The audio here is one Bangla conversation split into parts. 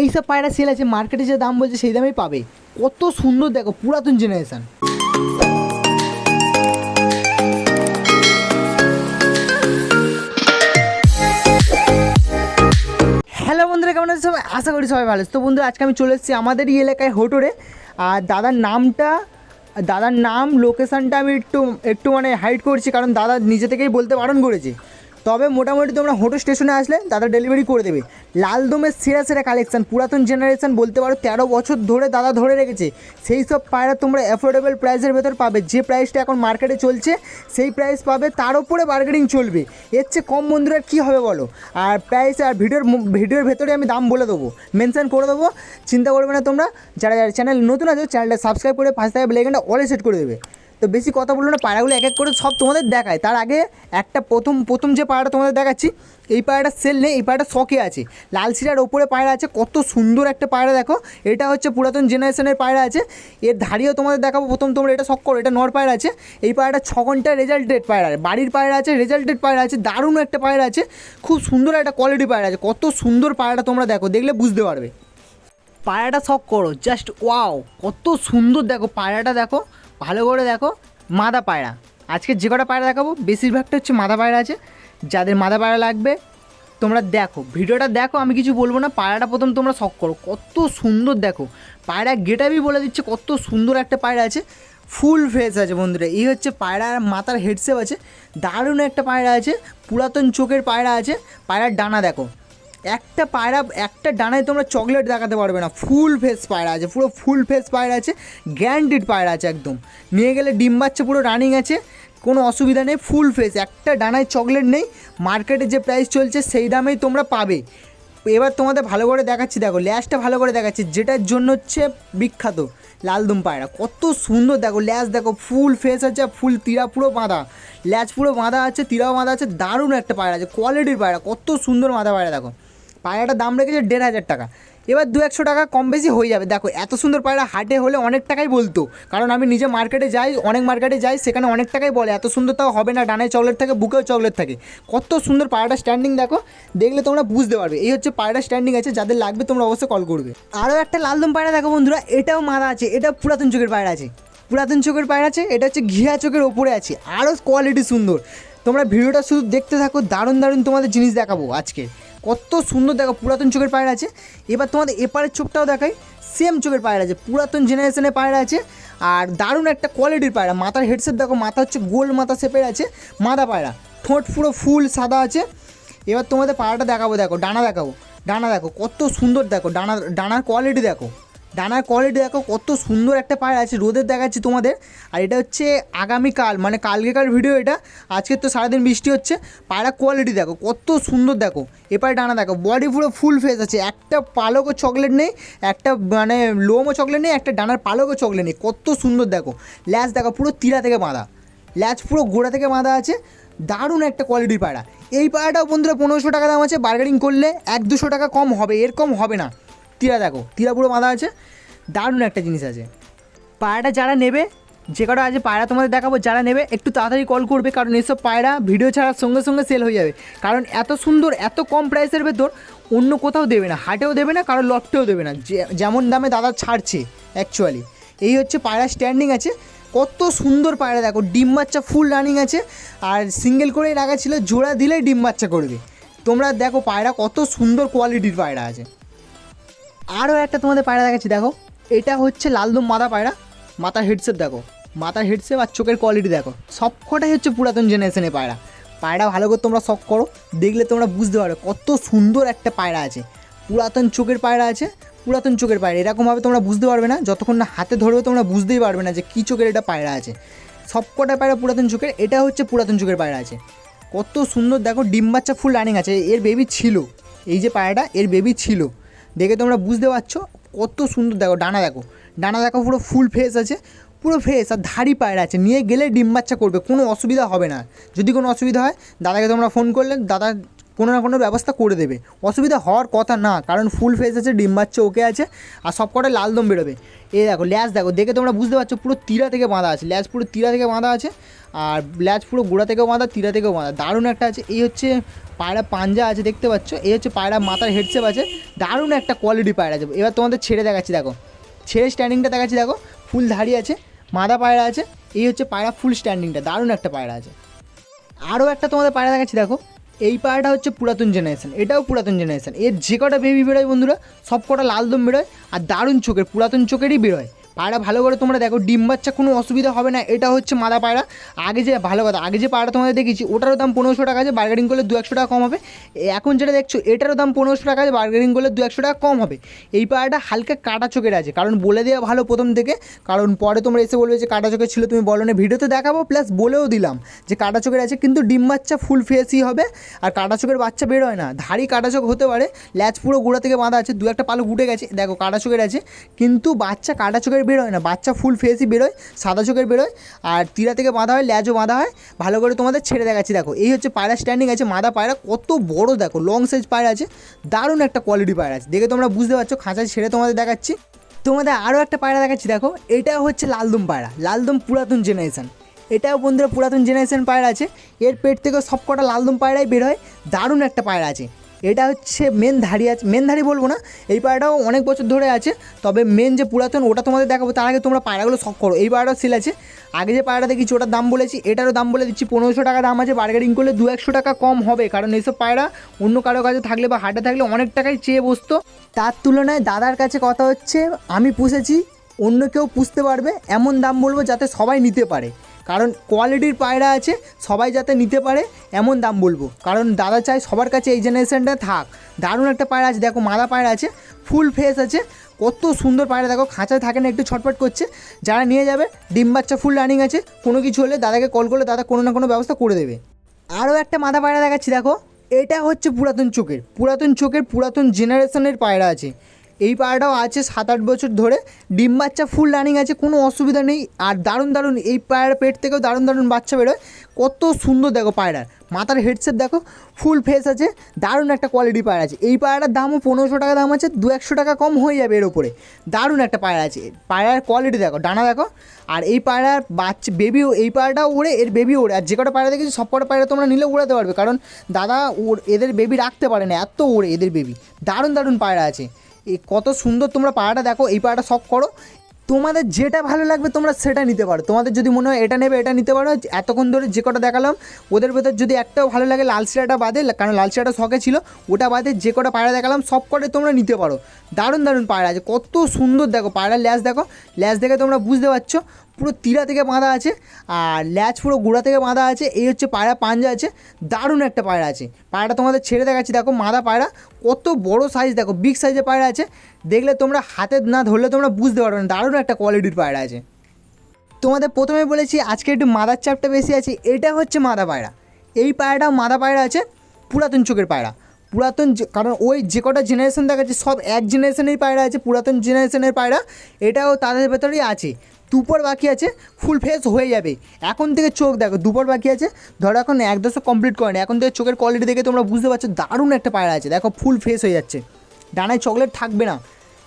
এই সব পায়রা সেল আছে মার্কেটে যে দাম বলছে, সেই দামেই পাবে। কত সুন্দর দেখো, পুরাতন জেনারেশন হ্যালো বন্ধুরা, কেমন আছে? সবাই আশা করি সবাই ভালো। আছে তো বন্ধুরা, আজকে আমি চলে এসেছি আমাদের এই এলাকায় হোটোরে আর দাদার নামটা, দাদার নাম লোকেশানটা আমি একটু একটু মানে হাইড করছি, কারণ দাদা নিজে থেকেই বলতে বারণ করেছে। তবে মোটামুটি তোমরা হোটো স্টেশনে আসলে দাদা ডেলিভারি করে দেবে। লালদমের সেরা সেরা কালেকশান পুরাতন জেনারেশন বলতে পারো, তেরো বছর ধরে দাদা ধরে রেখেছে। সেই সব পায়রা তোমরা অ্যাফোর্ডেবল প্রাইসের ভেতর পাবে। যে প্রাইসটা এখন মার্কেটে চলছে, সেই প্রাইস পাবে, তার উপরে বার্গেনিং চলবে। এর চেয়ে কম বন্ধুরা কী হবে বলো? আর প্রাইস আর ভিডিওর ভিডিওর ভেতরে আমি দাম বলে দেবো। মেনশান করে দেবো। চিন্তা করবে না তোমরা। যারা যারা চ্যানেল নতুন আছে চ্যানেলটা সাবস্ক্রাইব করে পাঁচ টাকা বেলাইকানটা অলে সেট করে দেবে। তো বেশি কথা বলল না পায়রাগুলো এক এক করে সব তোমাদের দেখায়। তার আগে একটা প্রথম প্রথম যে পায়রাটা তোমাদের দেখাচ্ছি, এই পায়রাটা সেল নেই, এই পায়রাটা শখে আছে। লাল শিরার ওপরে পায়রা আছে, কত সুন্দর একটা পায়রা দেখো। এটা হচ্ছে পুরাতন জেনারেশনের পায়রা আছে। এর ধারিও তোমাদের দেখাবো, প্রথম তোমরা এটা শখ করো, এটা নর পায়রা আছে। এই পায়রাটা ছ ঘণ্টা রেজাল্টেড পায়রা বাড়ির পায়রা আছে রেজাল্টেড পায়রা আছে, দারুণ একটা পায়রা আছে। খুব সুন্দর একটা কোয়ালিটি পায়রা আছে। কত সুন্দর পায়রাটা তোমরা দেখো, দেখলে বুঝতে পারবে। পায়রাটা শখ করো জাস্ট ওয়াও কত সুন্দর দেখো পায়রাটা দেখো। ভালো করে দেখো মাদা পায়রা। আজকে যে কটা পায়রা দেখাবো, বেশিরভাগটা হচ্ছে মাদা পায়রা আছে। যাদের মাদা পায়রা লাগবে, তোমরা দেখো, ভিডিওটা দেখো, আমি কিছু বলব না, পায়রাটা প্রথম তোমরা শখ করো। কত সুন্দর দেখো, পায়রা গেটাবি বলে দিচ্ছে, কত সুন্দর একটা পায়রা আছে। ফুল ফেস আছে বন্ধুরা, এই হচ্ছে পায়রার মাথার হেডসেপ আছে, দারুণ একটা পায়রা আছে, পুরাতন চোখের পায়রা আছে, পায়রার ডানা দেখো। একটা পায়রা, একটা ডানায় তোমরা চকলেট দেখাতে পারবে না। ফুল ফেস পায়রা আছে, পুরো ফুল ফেস পায়রা আছে গ্যারান্টিড পায়রা আছে একদম। নিয়ে গেলে ডিম বাচ্চা পুরো রানিং আছে, কোনো অসুবিধা নেই ফুল ফেস একটা ডানায় চকলেট নেই মার্কেটে যে প্রাইস চলছে সেই দামেই তোমরা পাবে। এবার তোমাদের ভালো করে দেখাচ্ছি, দেখো ল্যাসটা ভালো করে দেখাচ্ছি, যেটার জন্য হচ্ছে বিখ্যাত লালদম পায়রা। কত সুন্দর, দেখো ল্যাস দেখো ফুল ফেস আছে ফুল তিরা, পুরো বাঁধা। ল্যাচ পুরো বাঁধা আছে, তিরাও বাঁধা আছে, দারুণ একটা পায়রা আছে কোয়ালিটির পায়রা, কত সুন্দর মাথা পায়রা, দেখো। পায়রাটার দাম রেখেছে দেড় হাজার টাকা। এবার দু একশো টাকা কম বেশি হয়ে যাবে। দেখো, এত সুন্দর পায়রা হাটে হলে অনেক টাকাই বলতো। কারণ আমি নিজে মার্কেটে যাই, অনেক মার্কেটে যাই, সেখানে অনেক টাকাই বলে। এত সুন্দর তাও হবে না ডানায় চকলেট থাকে, বুকেও চকলেট থাকে। কত সুন্দর পায়রাটা স্ট্যান্ডিং দেখো। দেখলে তোমরা বুঝতে পারবে। এই হচ্ছে পায়রা স্ট্যান্ডিং আছে, যাদের লাগবে তোমরা অবশ্যই কল করবে। আরও একটা লালদম পায়রা দেখো বন্ধুরা, এটাও মাদা আছে। এটা পুরাতন চোখের পায়রা আছে। পুরাতন চোখের পায়রা আছে, এটা হচ্ছে ঘিয়া চোখের ওপরে আছে। আরও কোয়ালিটি সুন্দর। তোমরা ভিডিওটা শুধু দেখতে থাকো, দারুণ দারুণ তোমাদের জিনিস দেখাবো আজকে। কত সুন্দর দেখো, পুরাতন চোখের পায়রা আছে। এবার তোমাদের এপারের চোখটাও দেখাই সেম চোখের পায়রা আছে, পুরাতন জেনারেশনের পায়রা আছে, আর দারুণ একটা কোয়ালিটির পায়রা। মাথার হেডসেট দেখো, মাথা হচ্ছে গোল মাথা শেপের আছে, মাদা পায়রা। ঠোঁট পুরো ফুল সাদা আছে। এবার তোমাদের পায়রাটা দেখাবো, দেখো, ডানা দেখাবো, ডানা দেখো, কত সুন্দর দেখো, ডানা, ডানার কোয়ালিটি দেখো। ডানার কোয়ালিটি দেখো কত সুন্দর একটা পায়রা আছে, রোদের দেখাচ্ছি তোমাদের। আর এটা হচ্ছে আগামীকাল মানে কালকেকার ভিডিও এটা। আজকে তো সারাদিন বৃষ্টি হচ্ছে। পায়রা কোয়ালিটি দেখো, কত সুন্দর দেখো। এপারে ডানা দেখো বডি পুরো ফুল ফেস আছে। একটা পালকও চকলেট নেই, একটা মানে লোমও চকলেট নেই, একটা ডানার পালকও চকলেট নেই। কত সুন্দর দেখো। ল্যাচ দেখো, পুরো তিরা থেকে বাঁধা। ল্যাচ পুরো গোড়া থেকে বাঁধা আছে। দারুণ একটা কোয়ালিটির পায়রা। এই পায়রাটাও বন্ধুরা পনেরোশো টাকা দাম আছে। বার্গেনিং করলে এক দুশো টাকা কম হবে এর কম হবে না। তীরা দেখো, তীরা পুরো বাঁধা আছে। দারুণ একটা জিনিস আছে। পায়রাটা যারা নেবে, যে কটা আছে পায়রা তোমাদের দেখাবো, যারা নেবে একটু তাড়াতাড়ি কল করবে, কারণ এসব পায়রা ভিডিও ছাড়ার সঙ্গে সঙ্গে সেল হয়ে যাবে। কারণ এত সুন্দর, এত কম প্রাইসের ভেতর অন্য কোথাও দেবে না, হাটেও দেবে না, কারও লফটেও দেবে না। যেমন দামে দাদা ছাড়ছে অ্যাকচুয়ালি এই হচ্ছে পায়রা স্ট্যান্ডিং আছে। কত সুন্দর পায়রা দেখো, ডিম বাচ্চা ফুল রানিং আছে। আর সিঙ্গেল করেই রাখা ছিল, জোড়া দিলেই ডিম বাচ্চা করবে। তোমরা দেখো পায়রা কত সুন্দর কোয়ালিটির পায়রা আছে। আরও একটা তোমাদের পায়রা দেখাচ্ছি, দেখো। এটা হচ্ছে লালদম মাথা পায়রা। মাথার হেডসেট দেখো। মাথার হেডসেট আর চোখের কোয়ালিটি দেখো। সব কটাই হচ্ছে পুরাতন জেনারেশনের পায়রা। পায়রা ভালো করে তোমরা শখ করো, দেখলে তোমরা বুঝতে পারো কত সুন্দর একটা পায়রা আছে। পুরাতন চোখের পায়রা আছে, পুরাতন চোখের পায়রা। এরকমভাবে তোমরা বুঝতে পারবে না, যতক্ষণ না হাতে ধরবে তোমরা বুঝতেই পারবে না যে কী চোখের এটা পায়রা আছে। সব কটা পায়রা পুরাতন চোখের, এটা হচ্ছে পুরাতন চোখের পায়রা আছে। কত সুন্দর, দেখো ডিম বাচ্চা ফুল রানিং আছে। এর বেবি ছিল। এই যে পায়রাটা, এর বেবি ছিল। দেখে তোমরা বুঝতে পারছ কত সুন্দর, দেখো, ডানা দেখো। ডানা দেখো, পুরো ফুল ফেস আছে, পুরো ফেস আর ধাড়ি পায়রা আছে। নিয়ে গেলে ডিম বাচ্চা করবে, কোনো অসুবিধা হবে না। যদি কোনো অসুবিধা হয়, দাদাকে তোমরা ফোন করলে, দাদা কোনো না কোনো ব্যবস্থা করে দেবে। অসুবিধা হওয়ার কথা না, কারণ ফুল ফেস আছে, ডিম বাচ্চা ওকে আছে, আর সব কটা লাল দম বেরোবে। এই দেখো, ল্যাজ দেখো, দেখে তোমরা বুঝতে পারছ, পুরো তীরা থেকে বাঁধা আছে, ল্যাজ পুরো তীরা থেকে বাঁধা আছে, আর ল্যাজ পুরো গোড়া থেকেও বাঁধা, তীরা থেকেও বাঁধা। দারুণ একটা আছে, এই হচ্ছে পায়রা পাঞ্জা আছে, দেখতে পাচ্ছ? এই হচ্ছে পায়রা, মাথার হেডসেপ আছে, দারুণ একটা কোয়ালিটি পায়রা আছে। এবার তোমাদের ছেড়ে দেখাচ্ছি, দেখো। ছেড়ে স্ট্যান্ডিংটা দেখাচ্ছি, দেখো ফুল ধাড়ি আছে, মাদা পায়রা আছে, এই হচ্ছে পায়রা ফুল স্ট্যান্ডিংটা দারুণ একটা পায়রা আছে। আরও একটা তোমাদের পায়রা দেখাচ্ছি, দেখো। এই পাড়াটা হচ্ছে পুরাতন জেনারেশন এটাও পুরাতন জেনারেশন এর যে কটা বেবি বেরোয় বন্ধুরা সব কটা লাল দম বেরোয় আর দারুণ চোখের, পুরাতন চোখেরই বেরোয়। পায়রা ভালো করে তোমরা দেখো, ডিম বাচ্চা কোনো অসুবিধা হবে না, এটা হচ্ছে মাদা পায়রা। আগে যে, ভালো কথা, আগে যে পায়রা তোমাদের দেখেছি ওটারও দাম পনেরোশো টাকা আছে বার্গেনিং করলে দু একশো টাকা কম হবে। এখন যেটা দেখছ, এটারও দাম পনেরোশো টাকা আছে বার্গেনিং করলে দু একশো টাকা কম হবে। এই পায়রাটা হালকা কাটা চোখের আছে, কারণ বলে দেওয়া ভালো প্রথম থেকে, কারণ পরে তোমরা এসে বলবে যে কাটা চোখের ছিল, তুমি বলো না ভিডিওতে দেখাবো প্লাস বলেও দিলাম যে কাটা চোখের আছে, কিন্তু ডিম বাচ্চা ফুল ফেসই হবে, আর কাটা চোখের বাচ্চা বেরোয় না। ধাড়ি কাটা চোখ হতে পারে, ল্যাচ পুরো গোড়া থেকে বাঁধা আছে, দু একটা পালক উঠে গেছে, দেখো কাটা চোখের আছে, কিন্তু বাচ্চা কাটা চোখের বেরোয় না, বাচ্চা ফুল ফেসই বেরোয়, সাদা চোখের বেরোয় আর তীরা থেকে বাঁধা হয় ল্যাজও বাঁধা হয়, ভালো করে তোমাদের ছেড়ে দেখাচ্ছি। দেখো, এই হচ্ছে পায়রা স্ট্যান্ডিং আছে, মাদা পায়রা, কত বড় দেখো লং সাইজ পায়রা আছে, দারুণ একটা কোয়ালিটি পায়রা আছে। দেখে তোমরা বুঝতে পারছ খাঁচা ছেড়ে তোমাদের দেখাচ্ছি। তোমাদের আরও একটা পায়রা দেখাচ্ছি, দেখো, এটা হচ্ছে লালদম পায়রা, লালদম পুরাতন জেনারেশন এটাও বন্ধুরা পুরাতন জেনারেশন পায়রা আছে, এর পেট থেকে সব কটা লালদম পায়রাই বের হয়, দারুণ একটা পায়রা আছে। এটা হচ্ছে মেন ধাড়ি আছে। মেন ধাড়ি বলব না, এই পায়রাটাও অনেক বছর ধরে আছে, তবে মেন যে পুরাতন ওটা তোমাদের দেখাবো, তার আগে তোমরা পায়রাগুলো শখ করো। এই পায়রাটাও সেল আছে। আগে যে পায়রাটা দেখেছি ওটার দাম বলেছি, এটারও দাম বলে দিচ্ছি, পনেরোশো টাকা দাম আছে বার্গেনিং করলে দু একশো টাকা কম হবে, কারণ এইসব পায়রা অন্য কারও কাছে থাকলে বা হাটে থাকলে অনেক টাকাই চেয়ে বসতো। তার তুলনায় দাদার কাছে কথা হচ্ছে, আমি পুষেছি, অন্য কেউ পুষতে পারবে, এমন দাম বলব যাতে সবাই নিতে পারে। কারণ কোয়ালিটির পায়রা আছে, সবাই যাতে নিতে পারে, এমন দাম বলব। কারণ দাদা চায় সবার কাছে এই জেনারেশনটা থাক। দারুণ একটা পায়রা আছে, দেখো মাদা পায়রা আছে, ফুল ফেস আছে, কত সুন্দর পায়রা, দেখো খাঁচায় থাকে না, একটু ছটপট করছে। যারা নিয়ে যাবে, ডিম বাচ্চা ফুল রানিং আছে, কোনো কিছু হলে দাদাকে কল করলে দাদা কোনো না কোনো ব্যবস্থা করে দেবে। আরও একটা মাদা পায়রা দেখাচ্ছি, দেখো। এটা হচ্ছে পুরাতন চোখের পুরাতন চোখের পুরাতন জেনারেশনের পায়রা আছে। এই পায়রাটাও আছে সাত আট বছর ধরে। ডিম বাচ্চা ফুল রানিং আছে, কোনো অসুবিধা নেই। আর দারুণ দারুণ, এই পায়রার পেট থেকেও দারুণ দারুণ বাচ্চা বেরোয়। কত সুন্দর দেখো পায়রার মাথার হেডসেট দেখো ফুল ফেস আছে, দারুণ একটা কোয়ালিটি পায়রা আছে। এই পায়রাটার দামও পনেরোশো টাকা দাম আছে দু একশো টাকা কম হয়ে যাবে এর ওপরে। দারুণ একটা পায়রা আছে। পায়রার কোয়ালিটি দেখো, ডানা দেখো। আর এই পায়রার বাচ্চা বেবিও এই পায়রাটাও ওড়ে, এর বেবি ওড়ে। আর যে কটা পায়রা দেখেছি, সব কটা পায়রা তোমরা নিলে উড়াতে পারবে। কারণ দাদা এদের বেবি রাখতে পারে না, এত ওড়ে এদের বেবি দারুণ দারুণ পায়রা আছে। কত সুন্দর তোমরা পাড়াটা দেখো, এই পাড়াটা শখ করো। তোমাদের যেটা ভালো লাগবে তোমরা সেটা নিতে পারো। তোমাদের যদি মনে হয় এটা নেবে, এটা নিতে পারো। এতক্ষণ ধরে যে কটা দেখালাম, ওদের ভেতর যদি একটাও ভালো লাগে, লাল শিরাটা বাদে, কারণ লাল শিরাটা শখে ছিল, ওটা বাদে যে কটা পায়রা দেখালাম, সব কটে তোমরা নিতে পারো। দারুণ দারুণ পায়রা আছে, কত সুন্দর দেখো পায়রার ল্যাস দেখো। ল্যাস দেখে তোমরা বুঝতে পারছ পুরো তীরা থেকে বাঁধা আছে, আর ল্যাচ পুরো গোড়া থেকে বাঁধা আছে, এই হচ্ছে পায়রা, পাঞ্জা আছে, দারুণ একটা পায়রা আছে। পায়রাটা তোমাদের ছেড়ে দেখাচ্ছি, দেখো মাদা পায়রা, কত বড় সাইজ দেখো বিগ সাইজের পায়রা আছে। দেখলে তোমরা হাতে না ধরলে তোমরা বুঝতে পারবে না, দারুণ একটা কোয়ালিটির পায়রা আছে। তোমাদের প্রথমে বলেছি, আজকে একটু মাদার চাপটা বেশি আছে, এটা হচ্ছে মাদা পায়রা। এই পায়রাটাও মাদা পায়রা আছে, পুরাতন চোখের পায়রা। পুরাতন কারণ ওই যে কটা জেনারেশন দেখাচ্ছে, সব এক জেনারেশনেরই পায়রা আছে, পুরাতন জেনারেশনের পায়রা, এটাও তাদের ভেতরেই আছে। দুপর বাকি আছে ফুল ফেস হয়ে যাবে। এখন থেকে চোখ দেখো, দুপর বাকি আছে, ধরো এখন এক দশক কমপ্লিট করেনি এখন থেকে চোখের কোয়ালিটি দেখে তোমরা বুঝতে পারছ, দারুণ একটা পায়রা আছে। দেখো ফুল ফেস হয়ে যাচ্ছে। ডানায় চকলেট থাকবে না।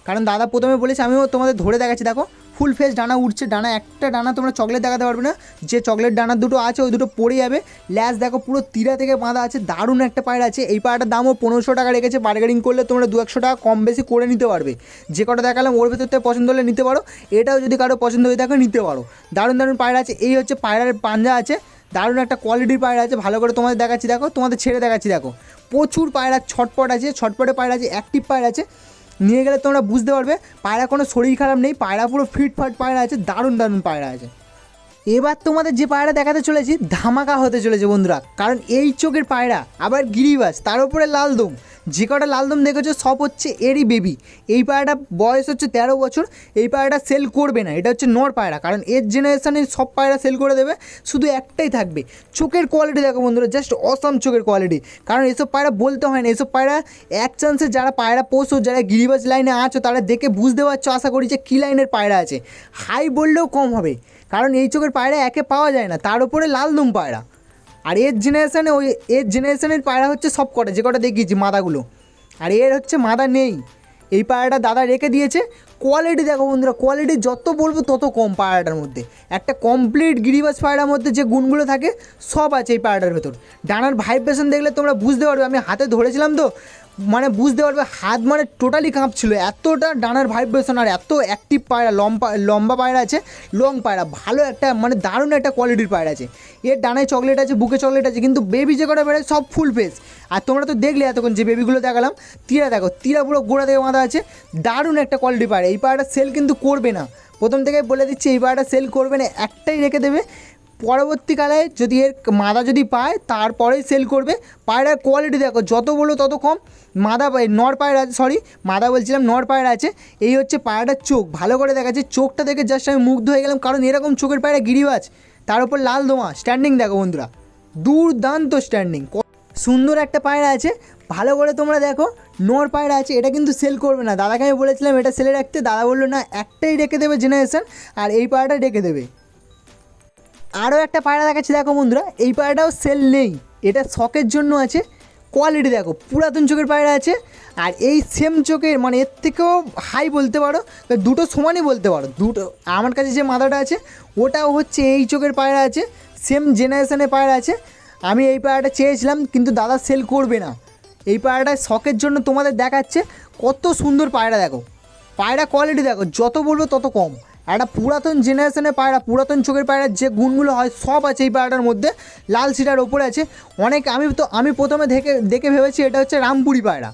কারণ দাদা প্রথমে বলেছে, আমিও তোমাদের ধরে দেখাচ্ছি, দেখো। ফুল ফেস ডানা উঠছে ডানা একটা ডানা তোমরা চকলেট দেখাতে পারবে না, যে চকলেট ডানা দুটো আছে, ওই দুটো পড়ে যাবে ল্যাস দেখো পুরো তিরা থেকে বাঁধা আছে, দারুণ একটা পায়রা আছে, এই পায়রাটার দামও পনেরোশো টাকা রেখেছে বার্গেনিং করলে তোমরা দু একশো টাকা কম বেশি করে নিতে পারবে, যে কটা দেখালাম ওর ভেতর থেকে পছন্দ হলে নিতে পারো, এটাও যদি কারও পছন্দ হয়ে থাকে নিতে পারো, দারুণ দারুণ পায়রা আছে, এই হচ্ছে পায়রার পাঞ্জা আছে, দারুণ একটা কোয়ালিটির পায়রা আছে, ভালো করে তোমাদের দেখাচ্ছি, দেখো, তোমাদের ছেড়ে দেখাচ্ছি, দেখো, প্রচুর পায়রা ছটপট আছে, ছটপটে পায়রা আছে অ্যাক্টিভ পায়রা আছে নিয়ে গেলে তোমরা বুঝতে পারবে, পায়রা কোনো শরীর খারাপ নেই, পায়রা পুরো ফিটফাট পায়রা আছে, দারুণ দারুণ পায়রা আছে। এবার তোমাদের যে পায়রা দেখাতে চলেছি, ধামাকা হতে চলেছে বন্ধুরা, কারণ এই চোখের পায়রা, আবার গিরিবাস, তার উপরে লালদম যে কটা লালদম দেখেছ সব হচ্ছে এরই বেবি এই পায়রাটা বয়স হচ্ছে তেরো বছর, এই পায়রাটা সেল করবে না, এটা হচ্ছে নর পায়রা, কারণ এর জেনারেশানে সব পায়রা সেল করে দেবে, শুধু একটাই থাকবে। চোখের কোয়ালিটি দেখো বন্ধুরা জাস্ট অসাম চোখের কোয়ালিটি কারণ এসব পায়রা বলতে হয় না, এসব পায়রা এক চান্সে যারা পায়রা পোষো, যারা গিরিবাজ লাইনে আছো, তারা দেখে বুঝতে পারছ, আশা করি যে কী লাইনের পায়রা আছে। হাই বললেও কম হবে, কারণ এই চোখের পায়রা একে পাওয়া যায় না, তার উপরে লালদম পায়রা। আর এর জেনারেশানে ওই, এর জেনারেশানের পায়রা হচ্ছে সব কটা, যে কটা দেখিয়েছি, মাদাগুলো। আর এর হচ্ছে মাদা নেই। এই পায়রাটা দাদা রেখে দিয়েছে। কোয়ালিটি দেখো বন্ধুরা কোয়ালিটি যত বলব তত কম পায়রাটার মধ্যে। একটা কমপ্লিট গিরিবাজ পায়রার মধ্যে যে গুণগুলো থাকে, সব আছে এই পায়রাটার ভেতর। ডানার ভাইব্রেশন দেখলে তোমরা বুঝতে পারবে, আমি হাতে ধরেছিলাম তো মানে বুঝতে পারবে, হাত মানে টোটালি কাঁপছিল। এতটা ডানার ভাইব্রেশন আর এত অ্যাক্টিভ পায়রা, লম্বা লম্বা পায়রা আছে লং পায়রা, ভালো একটা মানে দারুণ একটা কোয়ালিটির পায়রা আছে। এর ডানায় চকলেট আছে, বুকে চকলেট আছে, কিন্তু বেবি যে কটা বেড়ে সব ফুল ফেস আর তোমরা তো দেখলে এতক্ষণ যে বেবিগুলো দেখালাম, তীরা দেখো, তীরা পুরো গোড়া থেকে বাঁধা আছে, দারুণ একটা কোয়ালিটি পায়রা। এই পায়রাটা সেল কিন্তু করবে না। প্রথম থেকে বলে দিচ্ছি, এই পায়রাটা সেল করবে না, একটাই রেখে দেবে পরবর্তীকালে যদি এর মাদা যদি পায় তারপরেই সেল করবে। পায়রার কোয়ালিটি দেখো, যত বলো তত কম। মাদা নর পায়রা আছে সরি মাদা বলছিলাম নর পায়রা আছে। এই হচ্ছে পায়রাটার চোখ। ভালো করে দেখাচ্ছে, চোখটা দেখে জাস্ট আমি মুগ্ধ হয়ে গেলাম, কারণ এরকম চোখের পায়রা গিরিবাজ। তার উপর লাল দোমা স্ট্যান্ডিং দেখো বন্ধুরা। দুর্দান্ত স্ট্যান্ডিং সুন্দর একটা পায়রা আছে। ভালো করে তোমরা দেখো, নর পায়রা আছে, এটা কিন্তু সেল করবে না। দাদাকে আমি বলেছিলাম এটা সেলে রাখতে। দাদা বলল, না, একটাই রেখে দেবে জেনারেশন আর এই পায়রাটা রেখে দেবে। আরও একটা পায়রা দেখাচ্ছি, দেখো বন্ধুরা। এই পায়রাটাও সেল নেই। এটা শখের জন্য আছে। কোয়ালিটি দেখো, পুরাতন চোখের পায়রা আছে। আর এই সেম চোখের মানে এর থেকেও হাই বলতে পারো দুটো সমানই বলতে পারো। দুটো, আমার কাছে যে মাদাটা আছে, ওটাও হচ্ছে এই চোখের পায়রা আছে। সেম জেনারেশনের পায়রা আছে। আমি এই পায়রাটা চেয়েছিলাম, কিন্তু দাদা সেল করবে না। এই পায়রাটা শখের জন্য তোমাদের দেখাচ্ছে, কত সুন্দর পায়রা দেখো। পায়রা কোয়ালিটি দেখো, যত বলব তত কম। একটা পুরাতন জেনারেশনের পায়রা, পুরাতন চোখের পায়রার যে গুণগুলো হয়, সব আছে এই পায়রাটার মধ্যে। লাল সিটার ওপরে আছে। অনেক, আমি তো, আমি প্রথমে দেখে দেখে ভেবেছি এটা হচ্ছে রামপুরি পায়রা।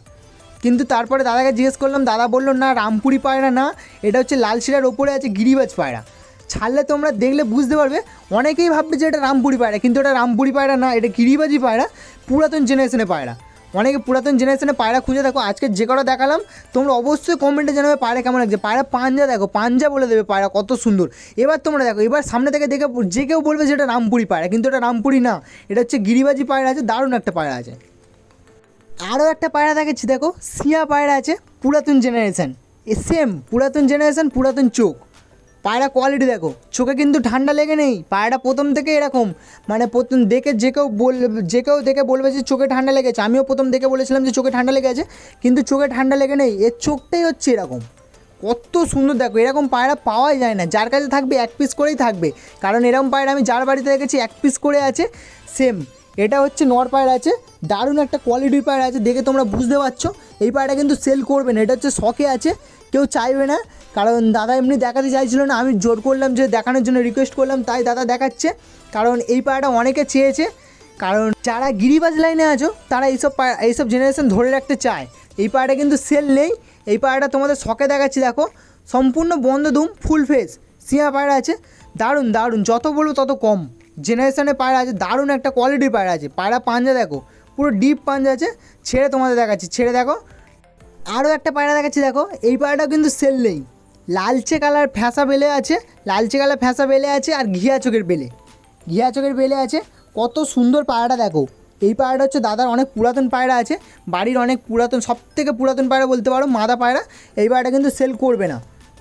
কিন্তু তারপরে দাদাকে জিজ্ঞেস করলাম, দাদা বলল, না, রামপুরি পায়রা না, এটা হচ্ছে লাল শিরার ওপরে আছে গিরিবাজ পায়রা। ছাড়লে তোমরা দেখলে বুঝতে পারবে, অনেকেই ভাববে যে এটা রামপুরি পায়রা, কিন্তু এটা রামপুরি পায়রা না, এটা গিরিবাজি পায়রা, পুরাতন জেনারেশনের পায়রা। অনেকে পুরাতন জেনারেশনে পায়রা খুঁজে দেখো, আজকে যে কটা দেখালাম, তোমরা অবশ্যই কমেন্টে জানাবে পায়রা কেমন লাগছে। পায়রা পাঞ্জা দেখো, পাঞ্জা বলে দেবে পায়রা কত সুন্দর। এবার তোমরা দেখো, এবার সামনে থেকে দেখে যে কেউ বলবে যে এটা রামপুরি পায়রা, কিন্তু এটা রামপুরি না। এটা হচ্ছে গিরিবাজি পায়রা আছে, দারুণ একটা পায়রা আছে। আরও একটা পায়রা দেখেছি, দেখো সিয়া পায়রা আছে, পুরাতন জেনারেশন এ সেম পুরাতন জেনারেশন পুরাতন চোখ। পায়রা কোয়ালিটি দেখো। চোখে কিন্তু ঠান্ডা লেগে নেই পায়রাটা প্রথম থেকে এরকম। মানে প্রথম দেখে যে কেউ বল, যে কেউ দেখে বলবে যে চোখে ঠান্ডা লেগেছে, আমিও প্রথম দেখে বলেছিলাম যে চোখে ঠান্ডা লেগে আছে, কিন্তু চোখে ঠান্ডা লেগে নেই, এর চোখটাই হচ্ছে এরকম। কত সুন্দর দেখো, এরকম পায়রা পাওয়াই যায় না, যার কাছে থাকবে এক পিস করেই থাকবে। কারণ এরকম পায়রা আমি যার বাড়িতে দেখেছি এক পিস করে আছে সেম এটা হচ্ছে নর পায়রা আছে, দারুণ একটা কোয়ালিটির পায়রা আছে, দেখে তোমরা বুঝতে পারছ। এই পায়রাটা কিন্তু সেল করবে না, এটা হচ্ছে শখে আছে, কেউ চাইবে না। কারণ দাদা এমনি দেখাতে চাইছিল না, আমি জোর করলাম যে দেখানোর জন্য রিকোয়েস্ট করলাম, তাই দাদা দেখাচ্ছে। কারণ এই পায়রাটা অনেকে চেয়েছে, কারণ যারা গিরিবাজ লাইনে আছো, তারা এইসব পায়রা এইসব জেনারেশন ধরে রাখতে চায়। এই পায়রাটা কিন্তু সেল নেই, এই পায়রাটা তোমাদের শখে দেখাচ্ছি, দেখো। সম্পূর্ণ বন্ধ দুম ফুল ফেস সিয়া পায়রা আছে, দারুণ দারুণ, যত বলব তত কম। জেনারেশনে পায়রা আছে, দারুণ একটা কোয়ালিটির পায়রা আছে। পায়রা পাঞ্জা দেখো, পুরো ডিপ পাঞ্জা আছে, ছেড়ে তোমাদের দেখাচ্ছি, ছেড়ে দেখো। আরও একটা পায়রা দেখাচ্ছি দেখো, এই পায়রাটাও কিন্তু সেল নেই। লালচে কালার ফ্যাঁসা বেলে আছে, লালচে কালার ফ্যাঁসা বেলে আছে আর ঘিয়া চোখের বেলে। ঘিয়া চোখের বেলে আছে, কত সুন্দর পায়রাটা দেখো। এই পায়রাটা হচ্ছে দাদার অনেক পুরাতন পায়রা আছে, বাড়ির অনেক পুরাতন সব থেকে পুরাতন পায়রা বলতে পারো, মাদা পায়রা, এই পায়রাটা কিন্তু সেল করবে না।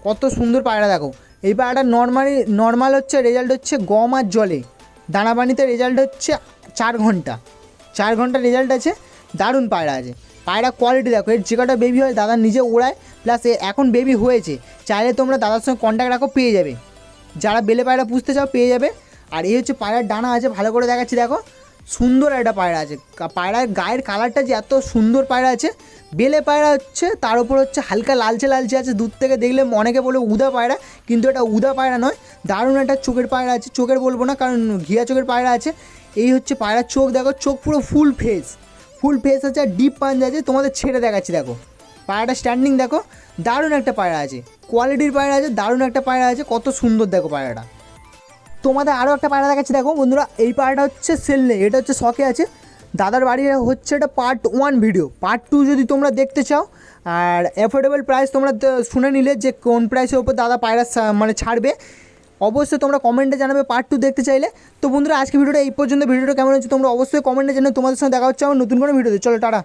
কত সুন্দর পায়রা দেখো। এই পায়রাটা নর্মালি নর্মাল হচ্ছে রেজাল্ট হচ্ছে গম আর জলে। দানা পানিতে রেজাল্ট হচ্ছে চার ঘণ্টা। চার ঘণ্টা রেজাল্ট আছে, দারুণ পায়রা আছে। পায়রা কোয়ালিটি দেখো, এর যে কটা বেবি হয় দাদা নিজে ওড়ায় প্লাস এখন বেবি হয়েছে। চাইলে তোমরা দাদার সঙ্গে কন্ট্যাক্ট রাখো, পেয়ে যাবে। যারা বেলে পায়রা পুষতে চাও, পেয়ে যাবে। আর এই হচ্ছে পায়রার ডানা আছে, ভালো করে দেখাচ্ছি, দেখো। সুন্দর একটা পায়রা আছে। পায়রার গায়ের কালারটা যে এত সুন্দর পায়রা আছে, বেলে পায়রা হচ্ছে, তার উপর হচ্ছে হালকা লালচে লালচে আছে, দূর থেকে দেখলে অনেকে বলে উদা পায়রা, কিন্তু এটা উদা পায়রা নয়, দারুণ একটা চোখের পায়রা আছে। চোখের বলব না, কারণ ঘিয়া চোখের পায়রা আছে। এই হচ্ছে পায়রার চোখ, দেখো, চোখ পুরো ফুল ফেস ফুল ফেস আছে, আর ডিপ পাঞ্জ আছে, তোমাদের ছেড়ে দেখাচ্ছি, দেখো। পায়রাটা স্ট্যান্ডিং দেখো, দারুণ একটা পায়রা আছে। কোয়ালিটির পায়রা আছে, দারুণ একটা পায়রা আছে, কত সুন্দর, দেখো পায়রাটা। তোমাদের আরও একটা পায়রা দেখাচ্ছি, দেখো বন্ধুরা, এই পায়রাটা হচ্ছে সেল নেই এটা হচ্ছে শখে আছে। দাদার বাড়ি হচ্ছে এটা part one video part two যদি তোমরা দেখতে চাও, আর অ্যাফোর্ডেবল প্রাইস তোমরা শুনে নিলে যে কোন প্রাইসের ওপর দাদা পায়রা মানে ছাড়বে। অবশ্যই তোমরা কমেন্টে জানাবে পার্ট টু দেখতে চাইলে। তো বন্ধুরা, আজকে ভিডিওটা এই পর্যন্ত ভিডিওটা কেমন হচ্ছে তোমরা অবশ্যই কমেন্টে জানাবে তোমাদের সঙ্গে দেখা হচ্ছে আমার নতুন কোনো ভিডিওতে চলো, টাটা।